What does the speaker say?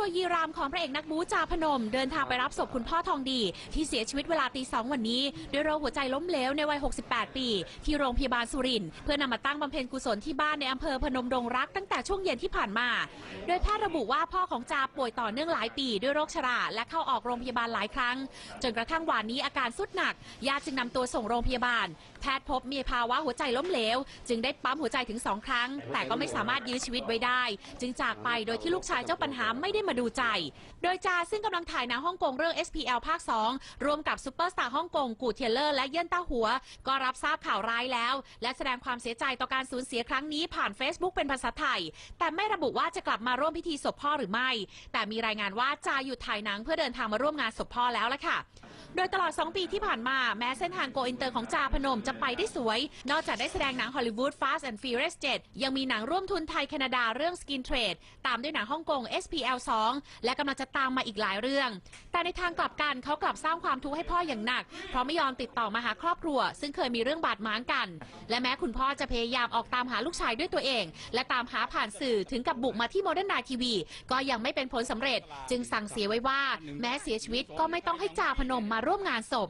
รัวยีรามของพระเอกนักบูจาพนม เดินทางไปรับศพคุณพ่อทองดี ที่เสียชีวิตเวลาตีสองวันนี้ด้วยโรคหัวใจล้มเหลวในวัย 68 ปี ที่โรงพยาบาลสุรินทร์เพื่อนำมาตั้งบำเพ็ญกุศลที่บ้านในอำเภอพนมดงรักตั้งแต่ช่วงเย็นที่ผ่านมา โดยแพทย์ระบุว่าพ่อของจาป่วยต่อเนื่องหลายปีด้วยโรคชราและเข้าออกโรงพยาบาลหลายครั้ง จนกระทั่งวานนี้อาการสุดหนักญาติจึงนำตัวส่งโรงพยาบาล แพทย์พบมีภาวะหัวใจล้มเหลว จึงได้ปั๊มหัวใจถึงสองครั้ง แต่ก็ไม่สามารถยื้อชีวิตไว้ได้ จึงจากไปโดยที่ลูกชายเจ้าปัญหาไม่ได้มาดูใจ โดยจาซึ่งกำลังถ่ายหนังฮ่องกงเรื่อง SPL ภาค 2รวมกับซูเปอร์สตาร์ฮ่องกงกูเทียเลอร์และเยินต้าหัว ก็รับทราบข่าวร้ายแล้ว และแสดงความเสียใจต่อการสูญเสียครั้งนี้ผ่าน Facebook เป็นภาษาไทย แต่ไม่ระบุว่าจะกลับมาร่วมพิธีศพพ่อหรือไม่ แต่มีรายงานว่าจาหยุดถ่ายหนังเพื่อเดินทางมาร่วมงานศพพ่อแล้วล่ะค่ะ โดยตลอด 2 ปีที่ผ่านมาแม้เส้นทางโกอินเตอร์ของจาพนมจะไปได้สวย นอกจากได้แสดงหนังฮอลลีวูด Fast and Furious 7 ยังมีหนังร่วมทุนไทยแคนาดาเรื่อง Skin Trade ตามด้วยหนังฮ่องกง SPL 2 และกำลังจะตามมาอีกหลายเรื่อง แต่ในทางกลับกันเขากลับสร้างความทุกข์ให้พ่ออย่างหนัก เพราะไม่ยอมติดต่อมาหาครอบครัว ซึ่งเคยมีเรื่องบาดหมางกัน และแม้คุณพ่อจะพยายามออกตามหาลูกชายด้วยตัวเอง และตามหาผ่านสื่อถึงกับบุกมาที่โมเดิร์นไนทีวีก็ยังไม่เป็นผลสำเร็จ จึงสั่งเสียไว้ว่า แม้เสียชีวิตก็ไม่ต้องให้จาพนมมาร่วมงานศพ